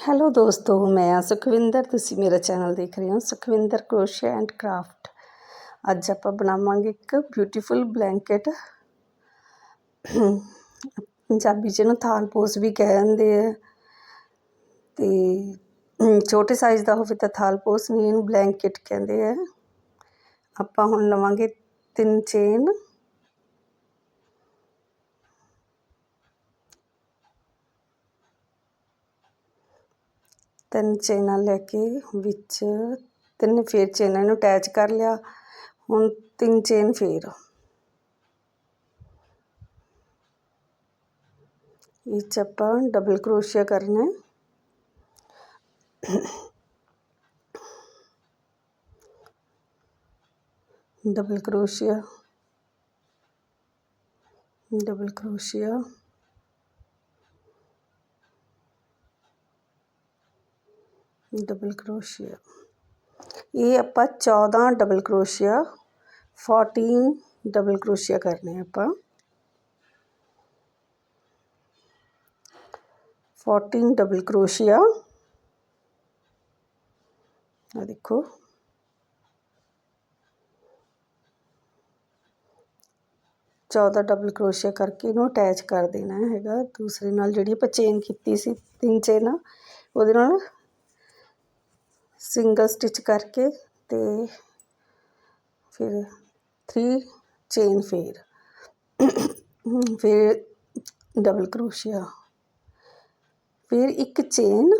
Hello ਦੋਸਤੋ ਮੈਂ ਆ ਸੁਖਵਿੰਦਰ ਤੁਸੀਂ ਮੇਰਾ ਚੈਨਲ ਦੇਖ ਰਹੇ ਹੋ ਸੁਖਵਿੰਦਰ ਕਰੋਸ਼ੀਆ ਐਂਡ ਕਰਾਫਟ ਅੱਜ ਆਪਾਂ ਬਣਾਵਾਂਗੇ ਇੱਕ ਬਿਊਟੀਫੁਲ ਬਲੈਂਕਟ ਪੰਜਾਬੀ 'ਚ ਥਾਲ ਪੋਸ ਵੀ ਕਹਿੰਦੇ ਆ ਤੇ ਛੋਟੇ ਸਾਈਜ਼ ਦਾ ਹੋਵੇ ਤਾਂ ਥਾਲਪੋਸ ਨਹੀਂ ਇਹਨੂੰ ਬਲੈਂਕਟ ਕਹਿੰਦੇ ਆ ਆਪਾਂ ਹੁਣ ਲਵਾਂਗੇ ਤਿੰਨ ਚੇਨ ਤਿੰਨ ਚੇਨਾਂ ਲੈ ਕੇ ਵਿੱਚ ਤਿੰਨ ਫੇਰ ਚੇਨਾਂ ਨੂੰ ਅਟੈਚ ਕਰ ਲਿਆ। ਹੁਣ ਤਿੰਨ ਚੇਨ ਫੇਰ। ਇਹ 'ਚ ਆਪਾਂ ਡਬਲ ਕਰੋਸ਼ੀਆ ਕਰਨਾ ਹੈ। ਡਬਲ ਕਰੋਸ਼ੀਆ ਡਬਲ ਕਰੋਸ਼ੀਆ ਡਬਲ ਕਰੋਸ਼ੀਆ ਇਹ ਆਪਾਂ 14 ਡਬਲ ਕਰੋਸ਼ੀਆ 14 ਡਬਲ ਕਰੋਸ਼ੀਆ ਕਰਨੇ ਆਪਾਂ 14 ਡਬਲ ਕਰੋਸ਼ੀਆ ਆ ਦੇਖੋ ਚੌਦਾਂ ਡਬਲ ਕਰੋਸ਼ੀਆ ਕਰਕੇ ਇਹਨੂੰ ਅਟੈਚ ਕਰ ਦੇਣਾ ਹੈਗਾ ਦੂਸਰੇ ਨਾਲ ਜਿਹੜੀ ਆਪਾਂ ਚੇਨ ਕੀਤੀ ਸੀ ਤਿੰਨ ਚੇਨ ਉਹਦੇ ਨਾਲ ਸਿੰਗਲ ਸਟਿਚ ਕਰਕੇ ਤੇ ਫਿਰ 3 ਚੇਨ ਫੇਰ ਫਿਰ ਡਬਲ ਕਰੋਸ਼ੀਆ ਫਿਰ ਇੱਕ ਚੇਨ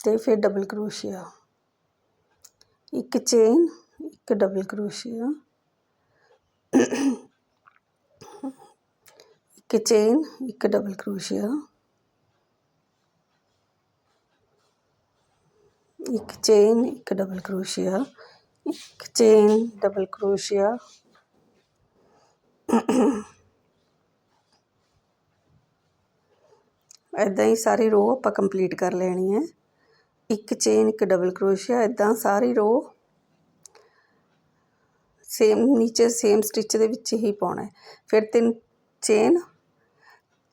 ਤੇ ਫਿਰ ਡਬਲ ਕਰੋਸ਼ੀਆ ਇੱਕ ਚੇਨ ਇੱਕ ਡਬਲ ਕਰੋਸ਼ੀਆ ਇੱਕ ਚੇਨ ਇੱਕ ਡਬਲ ਕਰੋਸ਼ੀਆ ਇੱਕ ਚੇਨ, ਇੱਕ ਡਬਲ ਕਰੋਸ਼ੀਆ, ਇੱਕ ਚੇਨ, ਡਬਲ ਕਰੋਸ਼ੀਆ। ਇਦਾਂ ਹੀ ਸਾਰੀ ਰੋ ਆਪਾਂ ਕੰਪਲੀਟ ਕਰ ਲੈਣੀ ਹੈ। ਇੱਕ ਚੇਨ, ਇੱਕ ਡਬਲ ਕਰੋਸ਼ੀਆ ਇਦਾਂ ਸਾਰੀ ਰੋ। ਸੇਮ, ਨੀਚੇ ਸੇਮ ਸਟਿਚ ਦੇ ਵਿੱਚ ਹੀ ਪਾਉਣਾ ਹੈ। ਫਿਰ ਤਿੰਨ ਚੇਨ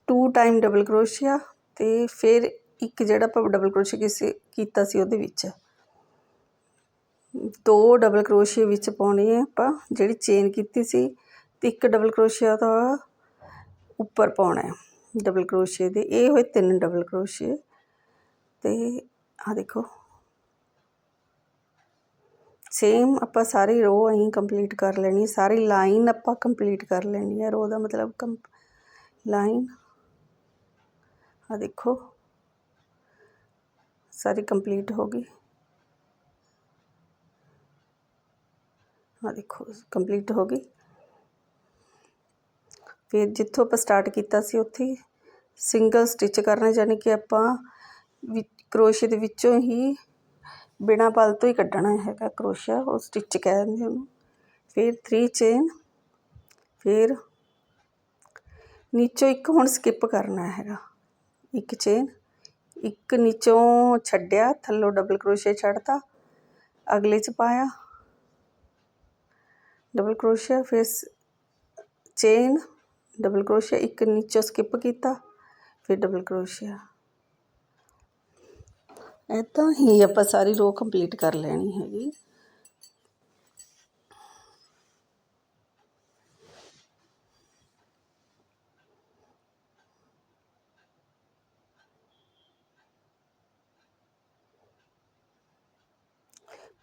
ਟੂ ਟਾਈਮ ਡਬਲ ਕਰੋਸ਼ੀਆ ਤੇ ਫਿਰ ਇੱਕ ਜਿਹੜਾ ਆਪਾਂ ਡਬਲ ਕਰੋਸ਼ੀਆ ਕੀਤਾ ਸੀ ਉਹਦੇ ਵਿੱਚ। ਦੋ ਡਬਲ ਕਰੋਸ਼ੀਆ ਵਿੱਚ ਪਾਉਣੀ ਹੈ ਆਪਾਂ, ਜਿਹੜੀ ਚੇਨ ਕੀਤੀ ਸੀ ਤੇ ਇੱਕ ਡਬਲ ਕਰੋਸ਼ੀਆ ਦਾ ਉੱਪਰ ਪਾਉਣਾ ਹੈ। ਡਬਲ ਕਰੋਸ਼ੀਏ ਦੇ, ਇਹ ਹੋਏ ਤਿੰਨ ਡਬਲ ਕਰੋਸ਼ੀਏ ਤੇ ਆ ਦੇਖੋ। ਸੇਮ ਆਪਾਂ ਸਾਰੀ ਰੋ ਅਸੀਂ ਕੰਪਲੀਟ ਕਰ ਲੈਣੀ ਸਾਰੀ ਲਾਈਨ ਆਪਾਂ ਕੰਪਲੀਟ ਕਰ ਲੈਣੀ ਹੈ। ਰੋ ਦਾ ਮਤਲਬ ਲਾਈਨ ਆ ਦੇਖੋ। ਸਾਰੀ ਕੰਪਲੀਟ ਹੋ ਗਈ। ਆ ਦੇਖੋ, ਕੰਪਲੀਟ ਹੋ ਗਈ। ਫਿਰ ਜਿੱਥੋਂ ਆਪਾਂ ਸਟਾਰਟ ਕੀਤਾ ਸੀ, ਉੱਥੇ ਸਿੰਗਲ ਸਟਿਚ ਕਰਨਾ ਯਾਨੀ ਕਿ ਆਪਾਂ ਕਰੋਸ਼ੇ ਦੇ ਵਿੱਚੋਂ ਹੀ ਬਿਨਾ ਪਲ ਤੋਂ ਹੀ ਕੱਢਣਾ ਹੈਗਾ ਕਰੋਸ਼ਾ ਉਹ ਸਟਿਚ ਕਹਿ ਦਿੰਦੇ ਉਹਨੂੰ। ਫਿਰ 3 ਚੇਨ ਫਿਰ ਨੀਚੋਂ ਇੱਕ ਹੁਣ ਸਕਿਪ ਕਰਨਾ ਹੈਗਾ। ਇੱਕ ਚੇਨ ਇੱਕ ਨੀਚੋਂ ਛੱਡਿਆ, ਥੱਲੋਂ ਡਬਲ ਕਰੋਸ਼ੇ ਛੱਡਤਾ, ਅਗਲੇ ਚ ਪਾਇਆ। ਡਬਲ ਕਰੋਸ਼ੀਆ ਫਿਰ ਚੇਨ ਡਬਲ ਕਰੋਸ਼ੀਆ ਇੱਕ ਨੀਚੋਂ ਸਕਿਪ ਕੀਤਾ, ਫਿਰ ਡਬਲ ਕਰੋਸ਼ੀਆ ਇਦਾਂ ਹੀ ਆਪਾਂ ਸਾਰੀ ਰੋ ਕੰਪਲੀਟ ਕਰ ਲੈਣੀ ਹੈਗੀ।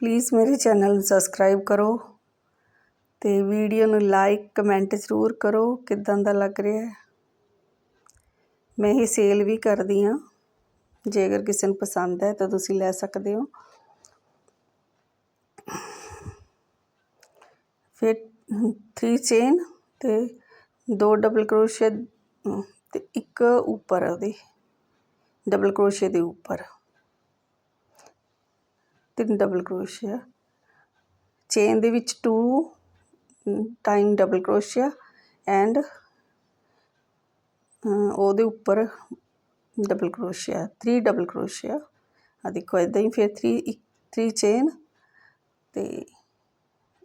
ਪਲੀਜ਼ ਮੇਰੇ ਚੈਨਲ ਨੂੰ ਸਬਸਕ੍ਰਾਈਬ ਕਰੋ ਤੇ ਵੀਡੀਓ ਨੂੰ ਲਾਈਕ, ਕਮੈਂਟ ਜ਼ਰੂਰ ਕਰੋ, ਕਿਦਾਂ ਦਾ ਲੱਗ ਰਿਹਾ ਹੈ? ਮੈਂ ਇਹ ਸੇਲ ਵੀ ਕਰਦੀ ਆ ਜੇਕਰ ਕਿਸੇ ਨੂੰ ਪਸੰਦ ਹੈ ਤਾਂ ਤੁਸੀਂ ਲੈ ਸਕਦੇ ਹੋ। ਫਿਰ 3 ਚੇਨ ਤੇ ਦੋ ਡਬਲ ਕਰੋਸ਼ੀਆ ਤੇ ਇੱਕ ਉੱਪਰ ਉਹਦੇ। ਡਬਲ ਕਰੋਸ਼ੀਆ ਦੇ ਉੱਪਰ। ਤਿੰਨ ਡਬਲ ਕਰੋਸ਼ੀਆ ਚੇਨ ਦੇ ਵਿੱਚ 2 ਟਾਈਮ ਡਬਲ ਕਰੋਸ਼ੀਆ ਐਂਡ ਉਹਦੇ ਉੱਪਰ ਡਬਲ ਕਰੋਸ਼ੀਆ 3 ਡਬਲ ਕਰੋਸ਼ੀਆ ਆ। ਦੇਖੋ ਇਦਾਂ ਹੀ ਫਿਰ 3 3 ਚੇਨ ਤੇ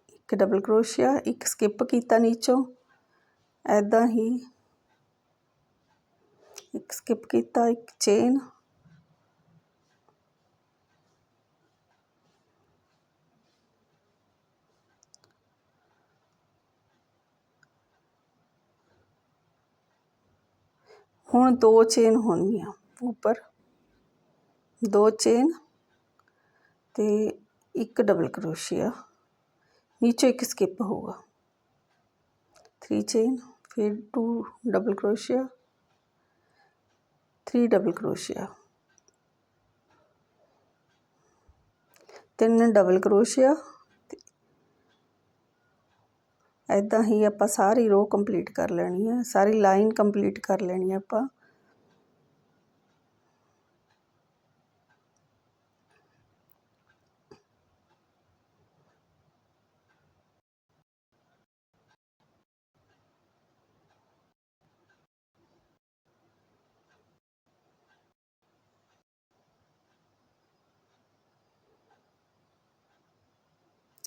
ਇੱਕ ਡਬਲ ਕਰੋਸ਼ੀਆ ਇੱਕ ਸਕਿਪ ਕੀਤਾ ਨੀਚੋਂ। ਐਦਾਂ ਹੀ ਇੱਕ ਸਕਿਪ ਕੀਤਾ, ਇੱਕ ਚੇਨ ਹੁਣ ਦੋ ਚੇਨ ਹੋਣਗੀਆਂ, ਉੱਪਰ। ਦੋ ਚੇਨ ਤੇ ਇੱਕ ਡਬਲ ਕਰੋਸ਼ੀਆ ਨੀਚੇ ਇੱਕ ਸਕਿਪ ਹੋਊਗਾ। 3 ਚੇਨ ਫਿਰ 2 ਡਬਲ ਕਰੋਸ਼ੀਆ 3 ਡਬਲ ਕਰੋਸ਼ੀਆ ਤਿੰਨ ਡਬਲ ਕਰੋਸ਼ੀਆ ਇੱਦਾਂ ਹੀ ਆਪਾਂ ਸਾਰੀ ਰੋ ਕੰਪਲੀਟ ਕਰ ਲੈਣੀ ਹੈ ਸਾਰੀ ਲਾਈਨ ਕੰਪਲੀਟ ਕਰ ਲੈਣੀ ਹੈ ਆਪਾਂ।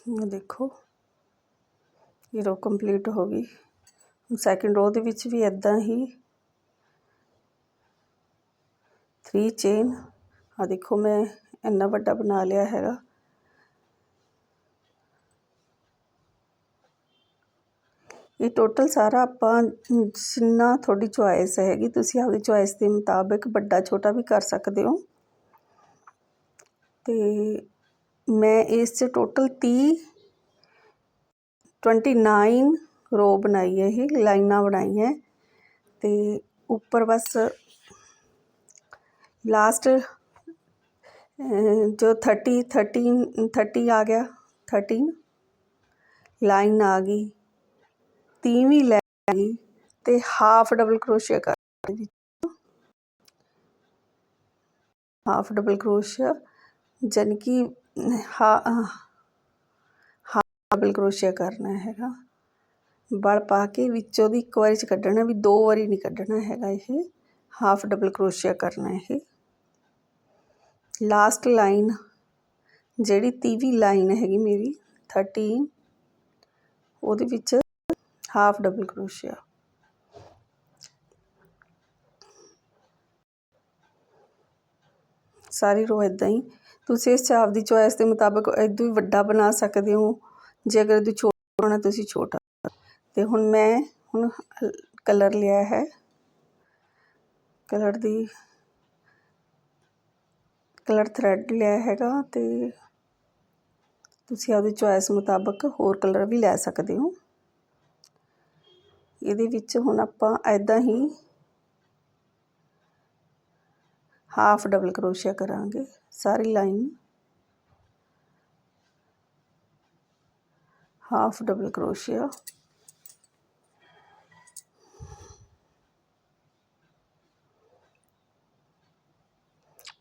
ਇਹ ਦੇਖੋ। ਇਹ ਰੋ ਕੰਪਲੀਟ ਹੋ ਗਈ। ਹੁਣ ਸੈਕਿੰਡ ਰੋ ਦੇ ਵਿੱਚ ਵੀ ਇਦਾਂ ਹੀ 3 ਚੇਨ ਆ ਦੇਖੋ ਮੈਂ ਇੰਨਾ ਵੱਡਾ ਬਣਾ ਲਿਆ ਹੈਗਾ। ਇਹ ਟੋਟਲ ਸਾਰਾ ਆਪਾਂ ਜਿੰਨਾ ਤੁਹਾਡੀ ਚੁਆਇਸ ਹੈਗੀ, ਤੁਸੀਂ ਆਪਣੀ ਚੁਆਇਸ ਦੇ ਮੁਤਾਬਿਕ ਵੱਡਾ ਛੋਟਾ ਵੀ ਕਰ ਸਕਦੇ ਹੋ। ਤੇ ਮੈਂ ਇਸ 'ਚ ਟੋਟਲ 30 29 ਰੋ ਬਣਾਈ ਹੈ ਇਹ, ਲਾਈਨਾਂ ਬਣਾਈਆਂ ਤੇ ਉੱਪਰ ਬਸ ਲਾਸਟ ਜੋ 30 13 30 ਆ ਗਿਆ 13 ਲਾਈਨ ਆ ਗਈ, ਤੀਵੀਂ ਲੈ ਗਈ ਤੇ ਹਾਫ ਡਬਲ ਕਰੋਸ਼ੀਆ ਕਰ ਹਾਫ ਡਬਲ ਕਰੋਸ਼ੀਆ ਜਾਨੀ ਕਿ, ਹਾਂ ਡਬਲ ਕਰੋਸ਼ੀਆ ਕਰਨਾ ਹੈਗਾ। ਬਲ ਪਾ ਕੇ ਵਿੱਚੋਂ ਦੀ ਇੱਕ ਵਾਰੀ ਚ ਕੱਢਣਾ, ਵੀ ਦੋ ਵਾਰੀ ਨਹੀਂ ਕੱਢਣਾ ਹੈਗਾ ਇਹ। ਹਾਫ ਡਬਲ ਕਰੋਸ਼ੀਆ ਕਰਨਾ ਇਹ। ਲਾਸਟ ਲਾਈਨ, ਜਿਹੜੀ ਤੀਵੀਂ ਲਾਈਨ ਹੈਗੀ ਮੇਰੀ 13 ਉਹਦੇ ਵਿੱਚ ਹਾਫ ਡਬਲ ਕਰੋਸ਼ੀਆ। ਸਾਰੀ ਰੋ ਇਦਾਂ ਹੀ। ਤੁਸੀਂ ਇਸ ਚਾਪ ਦੀ ਚੋਇਸ ਦੇ ਮੁਤਾਬਕ ਇਦੋਂ ਵੀ ਵੱਡਾ ਬਣਾ ਸਕਦੇ ਹੋ। ਜੇ ਅਗਰ ਤੁਸੀਂ ਛੋਟਾ ਹੋਣਾ ਤੁਸੀਂ ਛੋਟਾ ਤੇ ਹੁਣ ਮੈਂ, ਹੁਣ ਕਲਰ ਲਿਆ ਹੈ। ਕਲਰ ਦੀ, ਕਲਰ ਥਰੈਡ ਲਿਆ ਹੈਗਾ ਤੇ ਤੁਸੀਂ ਆਪਦੀ ਚੋਇਸ ਮੁਤਾਬਕ ਹੋਰ ਕਲਰ ਵੀ ਲੈ ਸਕਦੇ ਹੋ। ਇਹਦੇ ਵਿੱਚ ਹੁਣ ਆਪਾਂ ਐਦਾਂ ਹੀ ਹਾਫ ਡਬਲ ਕਰੋਸ਼ੀਆ ਕਰਾਂਗੇ। ਸਾਰੀ ਲਾਈਨ ਹਾਫ ਡਬਲ ਕਰੋਸ਼ੀਆ।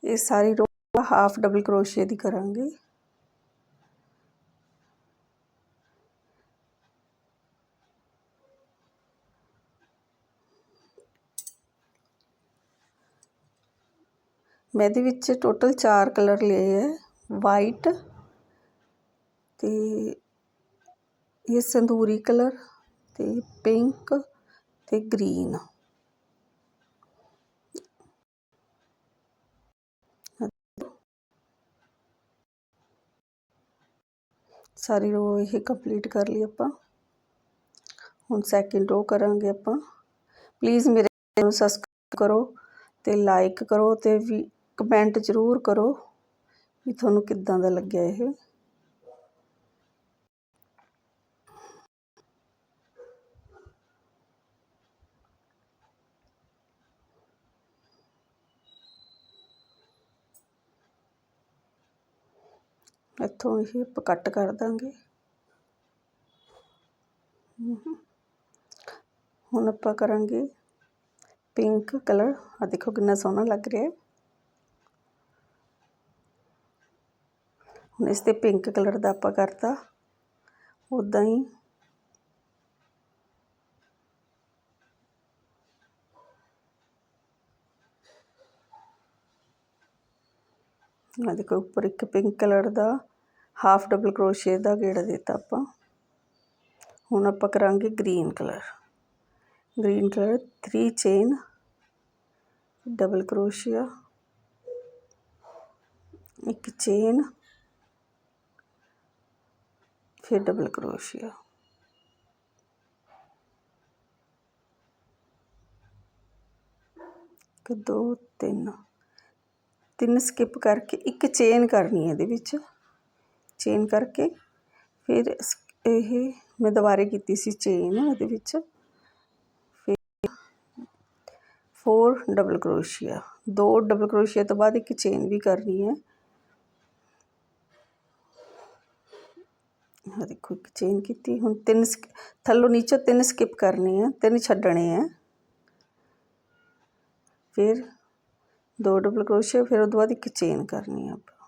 ਇਹ ਸਾਰੀ ਰੋ ਹਾਫ ਡਬਲ ਕਰੋਸ਼ੀਆ ਦੀ ਕਰਾਂਗੇ। ਮੈਂ ਇਹਦੇ ਵਿੱਚ ਟੋਟਲ 4 ਕਲਰ ਲਏ ਹੈ ਵਾਈਟ ਤੇ ਇਹ ਸੰਦੂਰੀ ਕਲਰ ਤੇ ਪਿੰਕ ਤੇ ਗ੍ਰੀਨ। ਸਾਰੀ ਰੋ ਇਹ ਕੰਪਲੀਟ ਕਰ ਲਈ ਆਪਾਂ। ਹੁਣ ਸੈਕਿੰਡ ਰੋ ਕਰਾਂਗੇ ਆਪਾਂ। ਪਲੀਜ਼ ਮੇਰੇ ਨੂੰ ਸਬਸਕ੍ਰਾਈਬ ਕਰੋ ਤੇ ਲਾਈਕ ਕਰੋ ਤੇ ਵੀ ਕਮੈਂਟ ਜ਼ਰੂਰ ਕਰੋ ਵੀ ਤੁਹਾਨੂੰ ਕਿੱਦਾਂ ਦਾ ਲੱਗਿਆ ਇਹ। ਇੱਥੋਂ ਇਹ ਆਪਾਂ ਕੱਟ ਕਰ ਦਾਂਗੇ। ਹੁਣ ਆਪਾਂ ਕਰਾਂਗੇ ਪਿੰਕ ਕਲਰ। ਆ ਦੇਖੋ ਕਿੰਨਾ ਸੋਹਣਾ ਲੱਗ ਰਿਹਾ ਹੈ। ਹੁਣ ਇਸ ਤੇ ਪਿੰਕ ਕਲਰ ਦਾ ਆਪਾਂ ਕਰਤਾ। ਉਦਾਂ ਹੀ ਆ ਦੇਖੋ ਉੱਪਰ ਇੱਕ ਪਿੰਕ ਕਲਰ ਦਾ ਹਾਫ ਡਬਲ ਕਰੋਸ਼ੀਏ ਦਾ ਗੇੜਾ ਦਿੱਤਾ ਆਪਾਂ। ਹੁਣ ਆਪਾਂ ਕਰਾਂਗੇ green colour green colour 3 chain double ਕਰੋਸ਼ੀਆ ਇੱਕ ਚੇਨ ਫਿਰ ਡਬਲ ਕਰੋਸ਼ੀਆ ਇੱਕ, ਦੋ, ਤਿੰਨ। ਤਿੰਨ ਸਕਿਪ ਕਰਕੇ ਇੱਕ ਚੇਨ ਕਰਨੀ ਹੈ ਇਹਦੇ ਵਿੱਚ। ਚੇਨ ਕਰਕੇ ਫਿਰ ਇਹ ਮੈਂ ਦੁਬਾਰੇ ਕੀਤੀ ਸੀ ਚੇਨ ਇਹਦੇ ਵਿੱਚ। ਫਿਰ ਫੋਰ ਡਬਲ ਕਰੋਸ਼ੀਆ ਦੋ ਡਬਲ ਕਰੋਸ਼ੀਆ ਤੋਂ ਬਾਅਦ ਇੱਕ ਚੇਨ ਵੀ ਕਰਨੀ ਹੈ। ਆਹ ਦੇਖੋ, ਇੱਕ ਚੇਨ ਕੀਤੀ। ਹੁਣ ਤਿੰਨ ਸਕ- ਥੱਲੋਂ ਨੀਚੇ ਤਿੰਨ ਸਕਿਪ ਕਰਨੇ ਆ, ਤਿੰਨ ਛੱਡਣੇ ਆ। ਫਿਰ ਦੋ ਡਬਲ ਕਰੋਸ਼ੀਆ ਫਿਰ ਉਹਦੇ ਬਾਅਦ ਇੱਕ ਚੇਨ ਕਰਨੀ ਆ ਆਪਾਂ।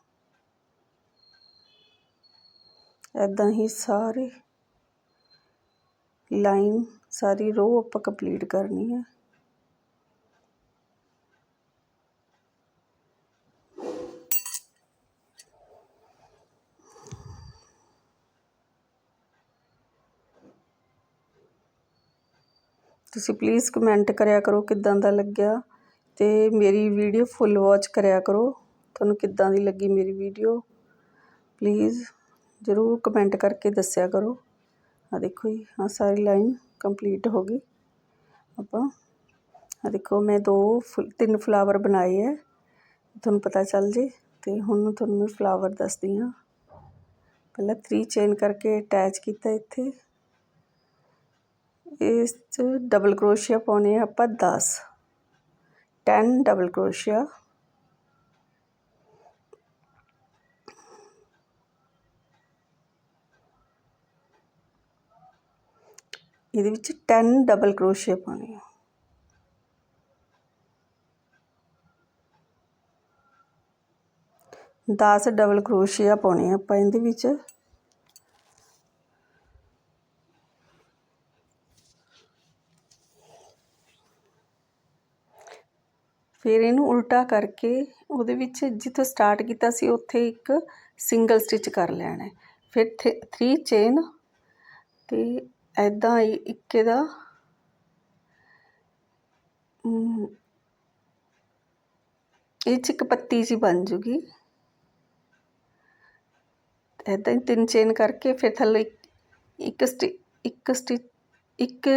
ਐਦਾਂ ਹੀ ਸਾਰੇ ਲਾਈਨ ਸਾਰੀ ਰੋ ਆਪਾਂ ਕੰਪਲੀਟ ਕਰਨੀ ਹੈ ਤੁਸੀਂ ਪਲੀਜ਼ ਕਮੈਂਟ ਕਰਿਆ ਕਰੋ ਕਿੱਦਾਂ ਦਾ ਲੱਗਿਆ। ਅਤੇ ਮੇਰੀ ਵੀਡੀਓ ਫੁੱਲ ਵੋਚ ਕਰਿਆ ਕਰੋ। ਤੁਹਾਨੂੰ ਕਿੱਦਾਂ ਦੀ ਲੱਗੀ ਮੇਰੀ ਵੀਡੀਓ? ਪਲੀਜ਼ ਜ਼ਰੂਰ ਕਮੈਂਟ ਕਰਕੇ ਦੱਸਿਆ ਕਰੋ। ਆ ਦੇਖੋ ਜੀ ਆ ਸਾਰੀ ਲਾਈਨ ਕੰਪਲੀਟ ਹੋ ਗਈ। ਆਪਾਂ ਆ ਦੇਖੋ, ਮੈਂ ਦੋ ਫੁੱਲ ਤਿੰਨ ਫਲਾਵਰ ਬਣਾਏ ਹੈ ਤੁਹਾਨੂੰ ਪਤਾ ਚੱਲ ਜੇ, ਤੇ ਹੁਣ ਤੁਹਾਨੂੰ ਮੈਂ ਫਲਾਵਰ ਦੱਸਦੀ ਹਾਂ। ਪਹਿਲਾਂ 3 ਚੇਨ ਕਰਕੇ ਅਟੈਚ ਕੀਤਾ ਇੱਥੇ। ਇਸ 'ਚ ਡਬਲ ਕਰੋਸ਼ੀਆ ਪਾਉਣੇ ਆ ਆਪਾਂ 10 10 ਡਬਲ ਕਰੋਸ਼ੀਆ ਇਹਦੇ ਵਿੱਚ 10 ਡਬਲ ਕਰੋਸ਼ੀਆ ਪਾਉਣੇ ਆ ਦਸ ਡਬਲ ਕਰੋਸ਼ੀਆ ਪਾਉਣੇ ਆ ਆਪਾਂ ਇਹਦੇ ਵਿੱਚ ਫਿਰ ਇਹਨੂੰ ਉਲਟਾ ਕਰਕੇ ਉਹਦੇ ਵਿੱਚ ਜਿੱਥੋਂ ਸਟਾਰਟ ਕੀਤਾ ਸੀ, ਉੱਥੇ ਇੱਕ ਸਿੰਗਲ ਸਟਿਚ ਕਰ ਲੈਣਾ ਫਿਰ 3 ਚੇਨ ਤੇ ਐਦਾਂ ਹੀ ਇੱਕ ਇਹਦਾ ਇਹ 'ਚ ਇੱਕ ਪੱਤੀ ਜੀ ਬਣ ਜੂਗੀ। ਐਦਾਂ ਹੀ ਤਿੰਨ ਚੇਨ ਕਰਕੇ ਫਿਰ ਥੱਲੇ ਇੱਕ- ਇੱਕ ਸਟਿ ਇੱਕ ਸਟਿ ਇੱਕ,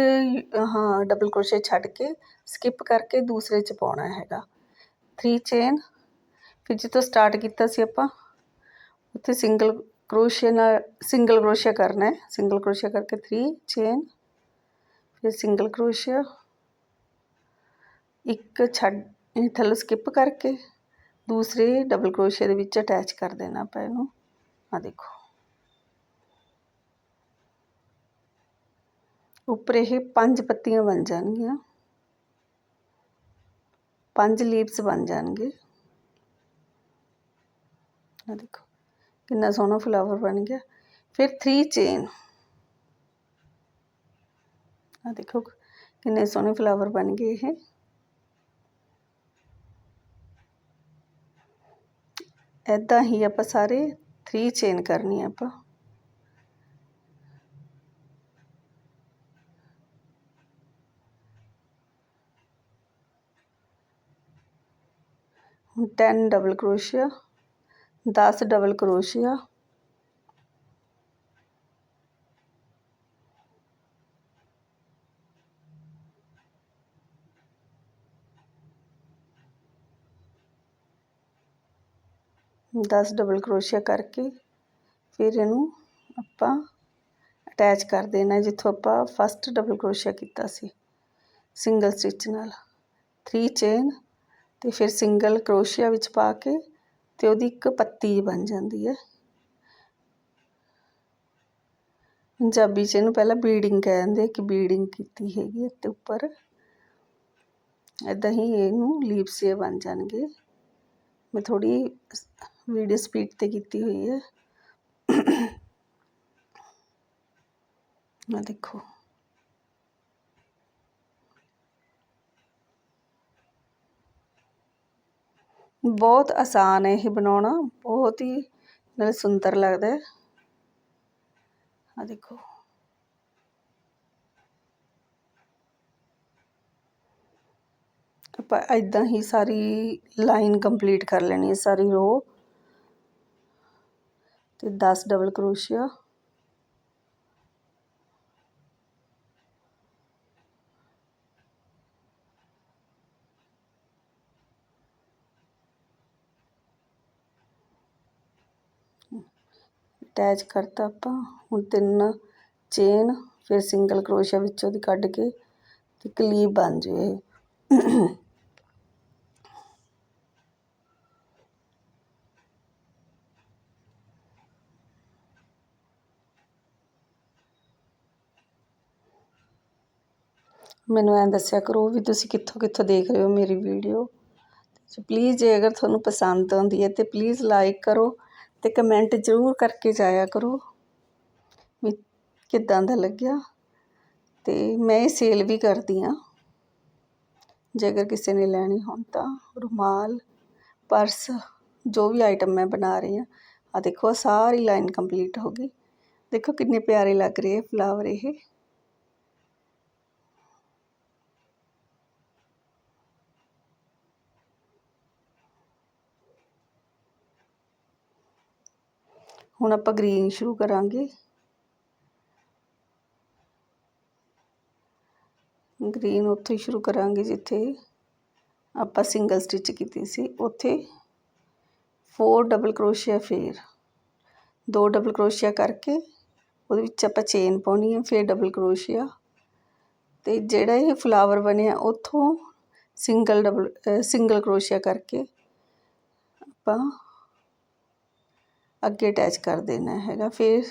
ਹਾਂ ਡਬਲ ਕਰੋਸ਼ੇ ਛੱਡ ਕੇ ਸਕਿੱਪ ਕਰਕੇ ਦੂਸਰੇ 'ਚ ਪਾਉਣਾ ਹੈਗਾ। ਥ੍ਰੀ ਚੇਨ ਫਿਰ ਜਿੱਥੋਂ ਸਟਾਰਟ ਕੀਤਾ ਸੀ ਆਪਾਂ, ਉੱਥੇ ਸਿੰਗਲ ਕਰੋਸ਼ੇ ਨਾਲ ਸਿੰਗਲ ਕਰੋਸ਼ੀਆ ਕਰਨਾ ਹੈ। ਸਿੰਗਲ ਕਰੋਸ਼ੀਆ ਕਰਕੇ 3 ਚੇਨ ਫਿਰ ਸਿੰਗਲ ਕਰੋਸ਼ੀਆ ਇੱਕ ਛੱਡ, ਇਹ ਥੱਲੇ ਸਕਿਪ ਕਰਕੇ ਦੂਸਰੇ ਡਬਲ ਕਰੋਸ਼ੀਆ ਦੇ ਵਿੱਚ ਅਟੈਚ ਕਰ ਦੇਣਾ ਆਪਾਂ ਇਹਨੂੰ। ਆ ਦੇਖੋ। ਉੱਪਰ ਇਹ ਪੰਜ ਪੱਤੀਆਂ ਬਣ ਜਾਣਗੀਆਂ। ਪੰਜ ਲੀਵਸ ਬਣ ਜਾਣਗੇ। ਆ ਦੇਖੋ, ਕਿੰਨਾ ਸੋਹਣਾ ਫਲਾਵਰ ਬਣ ਗਿਆ। ਫਿਰ 3 ਚੇਨ ਆ ਦੇਖੋ, ਕਿੰਨੇ ਸੋਹਣੇ ਫਲਾਵਰ ਬਣ ਗਏ ਇਹ। ਐਦਾਂ ਹੀ ਆਪਾਂ ਸਾਰੇ 3 ਚੇਨ ਕਰਨੀ ਆ ਆਪਾਂ। ਟੈਨ ਡਬਲ ਕਰੋਸ਼ੀਆ 10 ਡਬਲ ਕਰੋਸ਼ੀਆ, ਦਸ ਡਬਲ ਕਰੋਸ਼ੀਆ ਕਰਕੇ ਫਿਰ ਇਹਨੂੰ ਆਪਾਂ ਅਟੈਚ ਕਰ ਦੇਣਾ, ਜਿੱਥੋਂ ਆਪਾਂ ਫਸਟ ਡਬਲ ਕਰੋਸ਼ੀਆ ਕੀਤਾ ਸੀ ਸਿੰਗਲ ਸਟਿਚ ਨਾਲ। 3 ਚੇਨ ਤੇ ਫਿਰ ਸਿੰਗਲ ਕਰੋਸ਼ੀਆ ਵਿੱਚ ਪਾ ਕੇ ਤੇ ਉਹਦੀ ਇੱਕ ਪੱਤੀ ਬਣ ਜਾਂਦੀ ਹੈ। ਪੰਜਾਬੀ 'ਚ ਇਹਨੂੰ ਪਹਿਲਾਂ ਬੀਡਿੰਗ ਕਹਿੰਦੇ ਕਿ ਬੀਡਿੰਗ ਕੀਤੀ ਹੈਗੀ ਹੈ ਤੇ ਉੱਪਰ। ਇਦਾਂ ਹੀ ਇਹਨੂੰ ਲੀਵ ਸੇ ਬਣ ਜਾਣਗੇ। ਮੈਂ ਥੋੜੀ ਵੀਡੀਓ ਸਪੀਡ ਤੇ ਕੀਤੀ ਹੋਈ ਹੈ। ਆ ਦੇਖੋ। ਬਹੁਤ ਆਸਾਨ ਹੈ ਇਹ ਬਣਾਉਣਾ, ਬਹੁਤ ਹੀ ਨਾਲੇ ਸੁੰਦਰ ਲੱਗਦਾ ਹੈ। ਆ ਦੇਖੋ। ਆਪਾਂ ਇਦਾਂ ਹੀ ਸਾਰੀ ਲਾਈਨ ਕੰਪਲੀਟ ਕਰ ਲੈਣੀ ਹੈ, ਸਾਰੀ ਰੋ। ਤੇ 10 ਡਬਲ ਕਰੋਸ਼ੀਆ। ਅਟੈਚ ਕਰਤਾ ਆਪਾਂ। ਹੁਣ ਤਿੰਨ ਚੇਨ ਫਿਰ ਸਿੰਗਲ ਕਰੋਸ਼ੀਆ ਵਿੱਚੋਂ ਦੀ ਕੱਢ ਕੇ ਤੇ ਕਲੀਪ ਬਣ ਜੂ ਇਹ। ਮੈਨੂੰ ਐਂ ਦੱਸਿਆ ਕਰੋ ਵੀ ਤੁਸੀਂ ਕਿੱਥੋਂ ਕਿੱਥੋਂ ਦੇਖ ਰਹੇ ਹੋ ਮੇਰੀ ਵੀਡੀਓ ਪਲੀਜ਼ ਜੇ ਅਗਰ ਤੁਹਾਨੂੰ ਪਸੰਦ ਆਉਂਦੀ ਹੈ ਤੇ ਪਲੀਜ਼ ਲਾਈਕ ਕਰੋ। ਅਤੇ ਕਮੈਂਟ ਜ਼ਰੂਰ ਕਰਕੇ ਜਾਇਆ ਕਰੋ ਵੀ ਕਿੱਦਾਂ ਦਾ ਲੱਗਿਆ। ਅਤੇ ਮੈਂ ਇਹ ਸੇਲ ਵੀ ਕਰਦੀ ਹਾਂ। ਜੇ ਅਗਰ ਕਿਸੇ ਨੇ ਲੈਣੀ ਹੋਣ ਤਾਂ ਰੁਮਾਲ, ਪਰਸ, ਜੋ ਵੀ ਆਈਟਮ ਮੈਂ ਬਣਾ ਰਹੀ ਹਾਂ। ਆ ਦੇਖੋ ਸਾਰੀ ਲਾਈਨ ਕੰਪਲੀਟ ਹੋ ਗਈ। ਦੇਖੋ ਕਿੰਨੇ ਪਿਆਰੇ ਲੱਗ ਰਹੇ ਫਲਾਵਰ ਇਹ। ਹੁਣ ਆਪਾਂ ਗ੍ਰੀਨ ਸ਼ੁਰੂ ਕਰਾਂਗੇ। ਗ੍ਰੀਨ ਉੱਥੇ ਹੀ ਸ਼ੁਰੂ ਕਰਾਂਗੇ ਜਿੱਥੇ ਆਪਾਂ ਸਿੰਗਲ ਸਟਿਚ ਕੀਤੀ ਸੀ। ਉੱਥੇ 4 ਡਬਲ ਕਰੋਸ਼ੀਆ ਫੇਰ ਦੋ ਡਬਲ ਕਰੋਸ਼ੀਆ ਕਰਕੇ ਉਹਦੇ ਵਿੱਚ ਆਪਾਂ ਚੇਨ ਪਾਉਣੀ ਹੈ ਫਿਰ ਡਬਲ ਕਰੋਸ਼ੀਆ ਤੇ ਜਿਹੜਾ ਇਹ ਫਲਾਵਰ ਬਣਿਆ ਉੱਥੋਂ ਸਿੰਗਲ ਡਬਲ ਸਿੰਗਲ ਕਰੋਸ਼ੀਆ ਕਰਕੇ ਆਪਾਂ ਅੱਗੇ ਅਟੈਚ ਕਰ ਦੇਣਾ ਹੈਗਾ, ਫਿਰ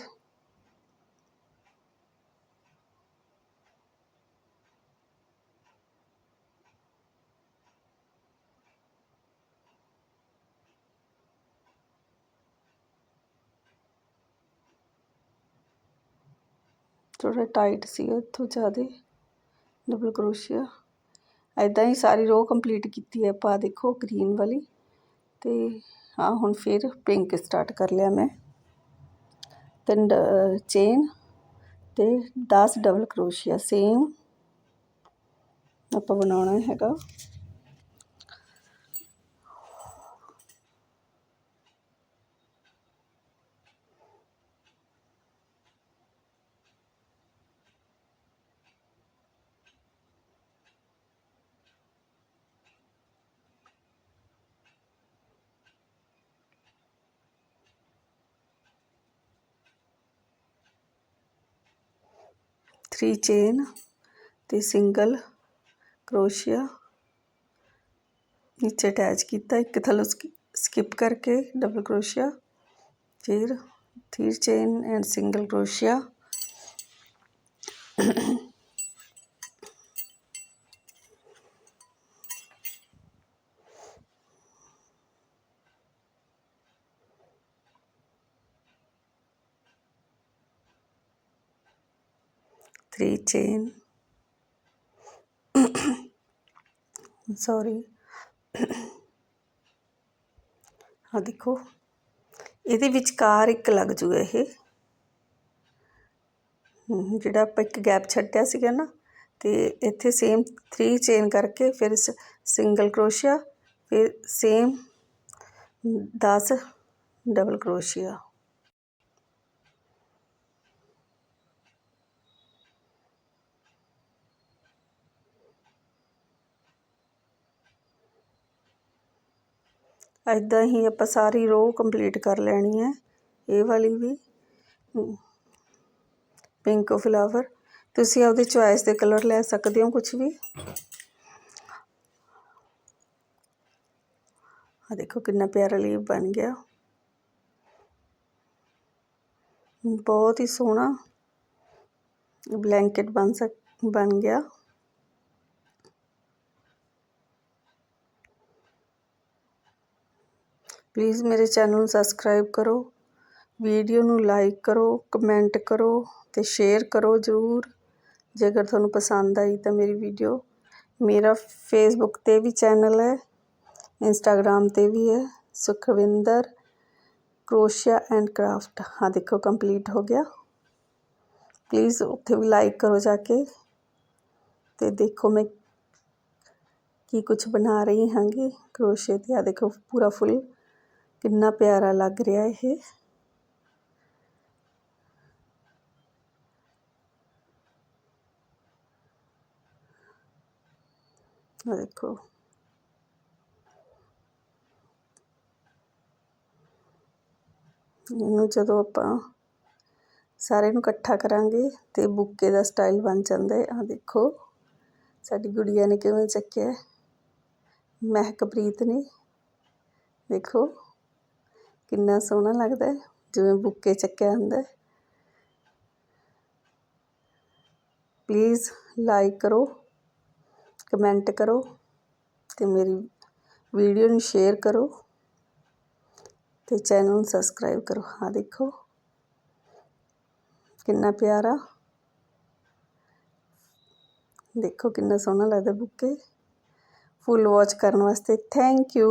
ਥੋੜਾ ਟਾਈਟ ਸੀ ਉੱਥੋਂ ਜ਼ਿਆਦਾ ਡਬਲ ਕਰੋਸ਼ੀਆ ਐਦਾਂ ਹੀ ਸਾਰੀ ਰੋ ਕੰਪਲੀਟ ਕੀਤੀ ਹੈ ਆਪਾਂ, ਦੇਖੋ ਗ੍ਰੀਨ ਵਾਲੀ। ਤੇ ਹਾਂ, ਹੁਣ ਫਿਰ ਪਿੰਕ ਸਟਾਰਟ ਕਰ ਲਿਆ ਮੈਂ। ਤਿੰਨ ਚੇਨ ਤੇ 10 ਡਬਲ ਕਰੋਸ਼ੀਆ ਸੇਮ ਆਪਾਂ ਬਣਾਉਣਾ ਹੈਗਾ। ਥ੍ਰੀ ਚੇਨ ਤੇ ਸਿੰਗਲ ਕਰੋਸ਼ੀਆ। ਨੀਚੇ ਅਟੈਚ ਕੀਤਾ, ਇੱਕ ਥੱਲੋਂ ਸਕਿਪ ਕਰਕੇ ਡਬਲ ਕਰੋਸ਼ੀਆ, ਫਿਰ ਥ੍ਰੀ ਚੇਨ ਐਂਡ ਸਿੰਗਲ ਕਰੋਸ਼ੀਆ। Three chain. ਸੌਰੀ ਆ ਦੇਖੋ। ਇਹਦੇ ਵਿਚਕਾਰ ਇੱਕ ਲੱਗ ਜੂਗਾ ਇਹ। ਜਿਹੜਾ ਆਪਾਂ ਇੱਕ ਗੈਪ ਛੱਡਿਆ ਸੀਗਾ ਨਾ, ਤੇ ਇੱਥੇ ਸੇਮ 3 ਚੇਨ ਕਰਕੇ ਫਿਰ ਸਿੰਗਲ ਕਰੋਸ਼ੀਆ ਫਿਰ ਸੇਮ 10 ਡਬਲ ਕਰੋਸ਼ੀਆ ਇੱਦਾਂ ਹੀ ਆਪਾਂ ਸਾਰੀ ਰੋ ਕੰਪਲੀਟ ਕਰ ਲੈਣੀ ਹੈ। ਇਹ ਵਾਲੀ ਵੀ। ਪਿੰਕ ਫਲਾਵਰ ਤੁਸੀਂ ਆਪਦੀ ਚੁਆਇਸ ਦੇ ਕਲਰ ਲੈ ਸਕਦੇ ਹੋ ਕੁਝ ਵੀ। ਆ ਦੇਖੋ ਕਿੰਨਾ ਪਿਆਰਾ ਲੀਵ ਬਣ ਗਿਆ। ਬਹੁਤ ਹੀ ਸੋਹਣਾ। ਬਲੈਂਕਟ ਬਣ ਸਕ, ਬਣ ਗਿਆ। ਪਲੀਜ਼ ਮੇਰੇ ਚੈਨਲ ਨੂੰ ਸਬਸਕ੍ਰਾਈਬ ਕਰੋ, ਵੀਡੀਓ ਨੂੰ ਲਾਈਕ ਕਰੋ, ਕਮੈਂਟ ਕਰੋ ਅਤੇ ਸ਼ੇਅਰ ਕਰੋ ਜ਼ਰੂਰ। ਜੇਕਰ ਤੁਹਾਨੂੰ ਪਸੰਦ ਆਈ ਤਾਂ ਮੇਰੀ ਵੀਡੀਓ, ਮੇਰਾ ਫੇਸਬੁੱਕ ਤੇ ਵੀ ਚੈਨਲ ਹੈ ਇੰਸਟਾਗ੍ਰਾਮ ਤੇ ਵੀ ਹੈ, ਸੁਖਵਿੰਦਰ ਕਰੋਸ਼ੀਆ ਐਂਡ ਕਰਾਫਟ। ਹਾਂ, ਦੇਖੋ ਕੰਪਲੀਟ ਹੋ ਗਿਆ। ਪਲੀਜ਼ ਉੱਥੇ ਵੀ ਲਾਈਕ ਕਰੋ ਜਾ ਕੇ ਤੇ ਦੇਖੋ ਮੈਂ ਕੀ ਕੁਝ ਬਣਾ ਰਹੀ ਹਾਂਗੀ ਕਰੋਸ਼ੀਆ ਤੇ। ਆ ਦੇਖੋ ਪੂਰਾ ਫੁੱਲ। ਕਿੰਨਾ ਪਿਆਰਾ ਲੱਗ ਰਿਹਾ ਇਹ। ਆ ਦੇਖੋ। ਇਹਨੂੰ ਜਦੋਂ ਆਪਾਂ ਸਾਰੇ ਨੂੰ ਇਕੱਠਾ ਕਰਾਂਗੇ ਤੇ ਬੁੱਕੇ ਦਾ ਸਟਾਈਲ ਬਣ ਜਾਂਦਾ ਹੈ। ਆ ਦੇਖੋ, ਸਾਡੀ ਗੁੜੀਆ ਨੇ ਕਿਵੇਂ ਚੱਕਿਆ ਮਹਿਕਪ੍ਰੀਤ ਨੇ। ਦੇਖੋ। ਕਿੰਨਾ ਸੋਹਣਾ ਲੱਗਦਾ ਹੈ, ਜਿਵੇਂ ਬੁੱਕੇ ਚੱਕਿਆ ਹੁੰਦਾ ਹੈ। ਪਲੀਜ਼ ਲਾਈਕ ਕਰੋ ਕਮੈਂਟ ਕਰੋ ਤੇ ਮੇਰੀ ਵੀਡੀਓ ਨੂੰ ਸ਼ੇਅਰ ਕਰੋ ਤੇ ਚੈਨਲ ਨੂੰ ਸਬਸਕ੍ਰਾਈਬ ਕਰੋ। ਆ ਦੇਖੋ ਕਿੰਨਾ ਪਿਆਰਾ। ਦੇਖੋ ਕਿੰਨਾ ਸੋਹਣਾ ਲੱਗਦਾ ਬੁੱਕੇ। ਫੁੱਲ ਵਾਚ ਕਰਨ ਵਾਸਤੇ ਥੈਂਕ ਯੂ